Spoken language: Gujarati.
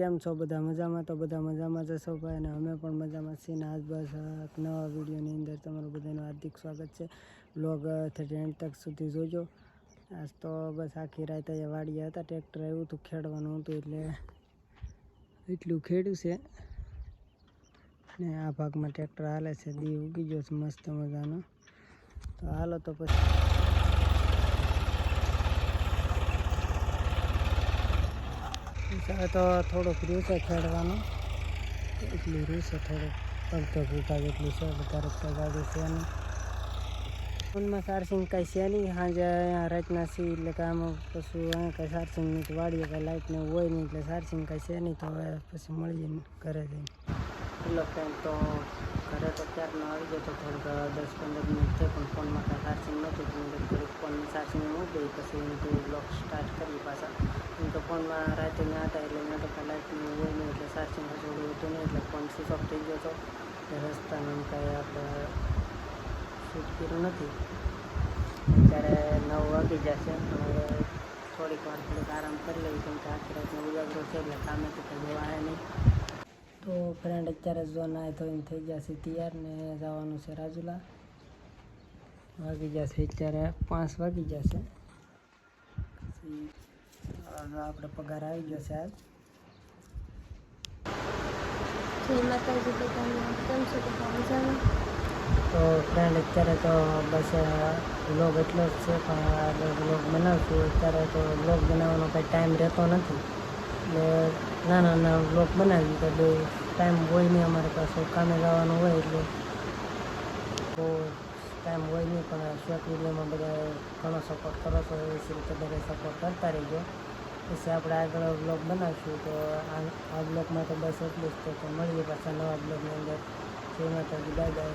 કેમ છો બધા મજામાં? તો બધા મજામાં જશો ભાઈ, અને અમે પણ મજામાં છીએ. ને આજ બસ નવા વિડીયોની અંદર તમારું બધાનું હાર્દિક સ્વાગત છે. બ્લોગ થર્ટી એન્ડ તક સુધી જોજો. આજ તો બસ આખી રાત અહીંયા વાડીએ હતા. ટ્રેક્ટર આવ્યું હતું, ખેડવાનું હતું એટલે એટલું ખેડ્યું છે. ને આ ભાગમાં ટ્રેક્ટર હાલે છે. દી ઉગી ગયો છે, મસ્ત મજાનો. તો હાલો તો પછી. હવે તો થોડોક રહ્યું છે ખેડવાનું. એટલું રહ્યું છે થોડુંક. પગતો ભૂકા જેટલું છે વધારે ગાડી છે નહીં. ફોનમાં ચાર્જિંગ કાંઈ છે નહીં. સાંજે અહીંયા રાતના સી એટલે કે આમાં પછી અહીંયા કાંઈ નહીં. વાડીએ કાંઈ લાઈટ ને હોય નહીં, એટલે ચાર્જિંગ કાંઈ છે નહીં. તો હવે પછી મળીએ ઘરે જઈને. એટલો ટાઈમ તો ઘરે તો ક્યારનો આવી ગયો તો થોડુંક દસ પંદર મિનિટ થઈ પણ ફોનમાં કાંઈ ચાર્જિંગ નહોતું. થોડુંક ફોનની ચાર્જિંગ મૂકી પછી એનું બ્લોક સ્ટાર્ટ કરી પાછા. એમ તો ફોનમાં રાતે ત્યાં હતા એટલે ત્યાં તો કાંઈ લાઇટનું હોય નહીં એટલે સાચીમાં થોડું હતું નહીં, એટલે ફોન સ્વિચ ઓફ થઈ ગયો હતો રસ્તાનું કાંઈ આપણે શૂટ કર્યું નથી. અત્યારે નવ વાગી જશે, હવે થોડીક વાર થોડીક આરામ કરી લઈએ, કેમ કે આખી રાતનો ઉજાગરો છે એટલે કામે તો કંઈ જવા નહીં. તો ફ્રેન્ડ અત્યારે જો નાય ધોઈને થઈ જશે તૈયાર ને જવાનું છે રાજુલા. વાગી જશે અત્યારે પાંચ વાગી જશે. હવે આપણે પગાર આવી ગયો છે આજ. મજામાં? તો ફ્રેન્ડ અત્યારે તો બસ વ્લોગ એટલો જ છે પણ આપણે વ્લોગ બનાવશું અત્યારે તો વ્લોગ બનાવવાનો કંઈ ટાઈમ રહેતો નથી. એટલે નાના નાના વ્લોગ બનાવી તો બે ટાઈમ હોય નહીં અમારે પાસે કામે જવાનું હોય એટલે. તો ટાઈમ હોય નહીં પણ શોર્ટ વિડીયોમાં બધા ઘણો સપોર્ટ કરો છો એ રીતે બધા સપોર્ટ કરતા રહીજો. પછી આપણે આગળ બ્લોગ બનાવશું, તો આ બ્લોગમાં તો બસ એટલું જ. તો મળીએ પાછા નવા બ્લોગની અંદર. જેમાં તો બાય બાય